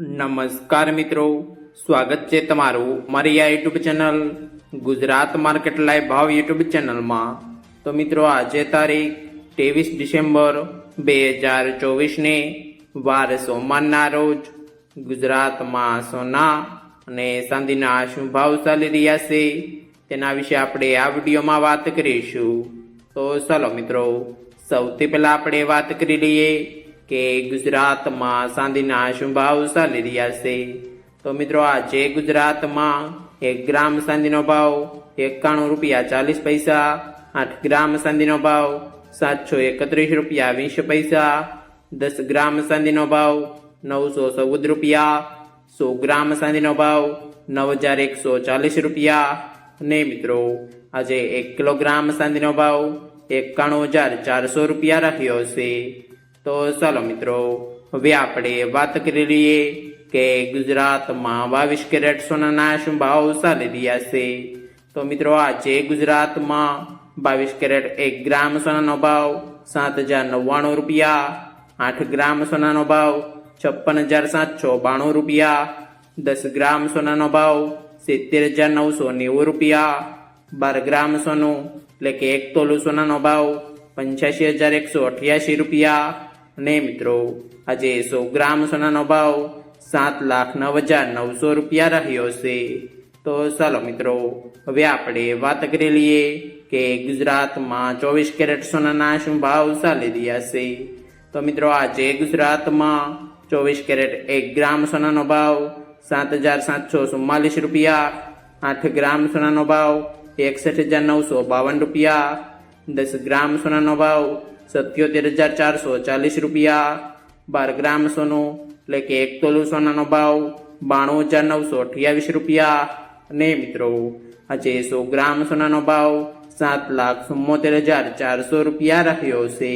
નમસ્કાર મિત્રો. સ્વાગત છે તમારું મારી આ YouTube channel Gujarat market live ભાવ યુટ્યુબ ચેનલમાં તો મિત્રો, આજે તારીખ ત્રેવીસ ડિસેમ્બર બે હજાર ચોવીસને વાર સોમવારના રોજ ગુજરાતમાં સોના અને ચાંદીના શું ભાવ ચાલી રહ્યા છે તેના વિશે આપણે આ વિડીયોમાં વાત કરીશું. તો ચાલો મિત્રો, સૌથી પહેલાં આપણે વાત કરી લઈએ કે ગુજરાતમાં ચાંદીના શું ચાલી રહ્યા છે. તો મિત્રો આજે ગુજરાતમાં એક ગ્રામ ચાંદીનો ભાવ એકાણું રૂપિયા ચાલીસ પૈસા, આઠ ગ્રામ ચાંદીનો ભાવ સાતસો એકત્રીસ રૂપિયા વીસ પૈસા, દસ ગ્રામ ચાંદીનો ભાવ નવસો ચૌદ રૂપિયા, સો ગ્રામ ચાંદીનો ભાવ નવ હજાર એકસો ચાલીસ રૂપિયા. અને મિત્રો, આજે એક કિલોગ્રામ ચાંદીનો ભાવ એકાણું હજાર ચારસો રૂપિયા રાખ્યો છે. તો ચાલો મિત્રો, હવે આપણે વાત કરી લઈએ કે ગુજરાતમાં બાવીસ કેરેટ સોનાના શું ભાવ ચાલી રહ્યા છે. તો મિત્રો, આજે ગુજરાતમાં બાવીસ કેરેટ એક ગ્રામ સોનાનો ભાવ, સાત હજાર નવ્વાણું રૂપિયા, આઠ ગ્રામ સોનાનો ભાવ, છપ્પન હજાર સાતસો બાણું રૂપિયા, દસ ગ્રામ સોનાનો ભાવ, સિત્તેર હજાર નવસો નેવું રૂપિયા, બાર ગ્રામ સોનું, એટલે કે એક તોલું સોનાનો ભાવ, પંચ્યાસી હજાર એકસો અઠ્યાસી રૂપિયા અને મિત્રો, આજે સો ગ્રામ સોનાનો ભાવ સાત લાખ નવ હજાર નવસો રૂપિયા રહ્યો છે. તો ચાલો મિત્રો, હવે આપણે વાત કરી લઈએ કે ગુજરાતમાં ચોવીસ કેરેટ સોનાના શું ભાવ ચાલી રહ્યા છે. તો મિત્રો, આજે ગુજરાતમાં ચોવીસ કેરેટ એક ગ્રામ સોનાનો ભાવ સાત હજાર સાતસો ચુમ્માલીસ રૂપિયા, આઠ ગ્રામ સોનાનો ભાવ એકસઠ હજાર નવસો બાવન રૂપિયા, દસ ગ્રામ સોનાનો ભાવ સત્યોતેર હજાર ચારસો ચાલીસ રૂપિયા. બાર ગ્રામ સોનું, એટલે કે એક તોલું સોનાનો ભાવ બાણું હજાર નવસો અઠ્યાવીસ રૂપિયા. અને મિત્રો, આજે સો ગ્રામ સોનાનો ભાવ સાત લાખ ચુમ્મોતેર હજાર ચારસો રૂપિયા રહ્યો છે.